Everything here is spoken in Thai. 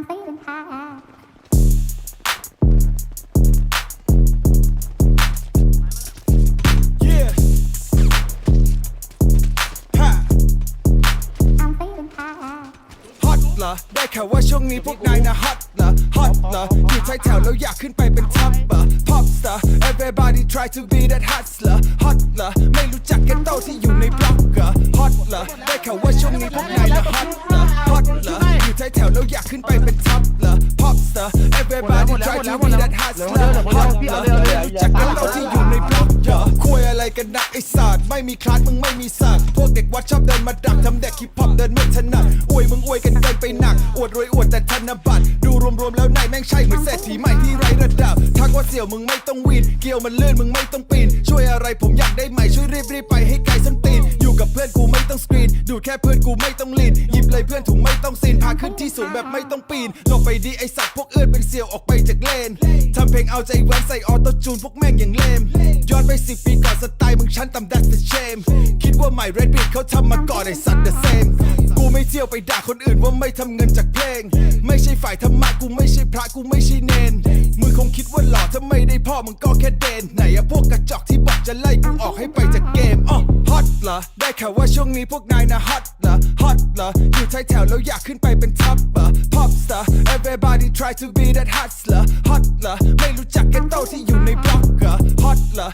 I'm feeling high. Yeah. Ha. I'm feeling high. ฮอตเหรอได้ข่าวว่าช่วงนี้พวกนายนะฮอตเหรอฮอตเหรออยู่ท้ายแถวแล้วอยากขึ้นไปเป็นท็อปเหรอ pop star everybody try to be that hustler ฮอตเหรอไม่รู้จักแกโตที่อยู่ในบล็อก เหรอฮอตเหรอ ได้ข่าวว่าช่วงนี้พวกนายนะฮอตเหรอฮอตเหรออยู่ท้ายแถวแล้วอยากขึ้นไปเป็นท็อปเหรอ pop star everybody try to be that hustler ฮอตเหรอไม่รู้จักแกโตที่อยู่ในบล็อกเหรอคุยอะไรกันนะไอ้สัตว์ไม่มีคลาสมึงไม่มีสัตว์พวกเด็กวัดชอบเดินมาดักทำเด็กฮิปฮอปเดินไม่ถนัดอวยมึงอวยกันเกินไปหนัก อวดรวยอวดแต่ธนบัตรดูรวมๆแล้วนายแม่งใช่เหมือนเศรษฐีใหม่ที่ไร้ระดับทักว่าเสี่ยวมึงไม่ต้องวีนเกี่ยวมันเลื่อนมึงไม่ต้องปีนช่วยอะไรผมอยากได้ใหม่ช่วยรีบรีบๆไปให้ แค่เพื่อนกูไม่ต้องลีนหยิบเลยเพื่อนถุงไม่ต้องซีนพาขึ้นที่สูงแบบไม่ต้องปีนลงไปดีไอสัตว์พวกเอื้อนเป็นเสี่ยวออกไปจากเลนทำเพลงเอาใจแว้นใส่ออโต้จูนพวกแม่งอย่างเลมย้อนไปสิปีก่อนสันต่ำ that's the shame คิดว่าใหม่ Red Beat เขาทำมาก่อนไอสัตว์ the same กูไม่เที่ยวไปด่าคนอื่นว่าไม่ทำเงินจากเพลง ไม่ใช่ฝ่ายธรรมะกูไม่ใช่พระกูไม่ใช่เนนมึงคงคิดว่าหล่อถ้าไม่ได้พ่อมึงก็แค่เดน ไหนอะพวกกระจอกที่บอกจะไล่กูออกให้ไปจากเกมอ๋อฮอตเหรอ ได้ข่าวว่าช่วงนี้พวกนายนะฮอตเหรอฮอตเหรออยู่ท้ายแถวแล้วอยากขึ้นไปเป็นท็อปเหรอ pop star everybody try to be that hustler ฮอตเหรอไม่รู้จักแค่โตที่อยู่ในบล็อกเหรอฮอตเหรอ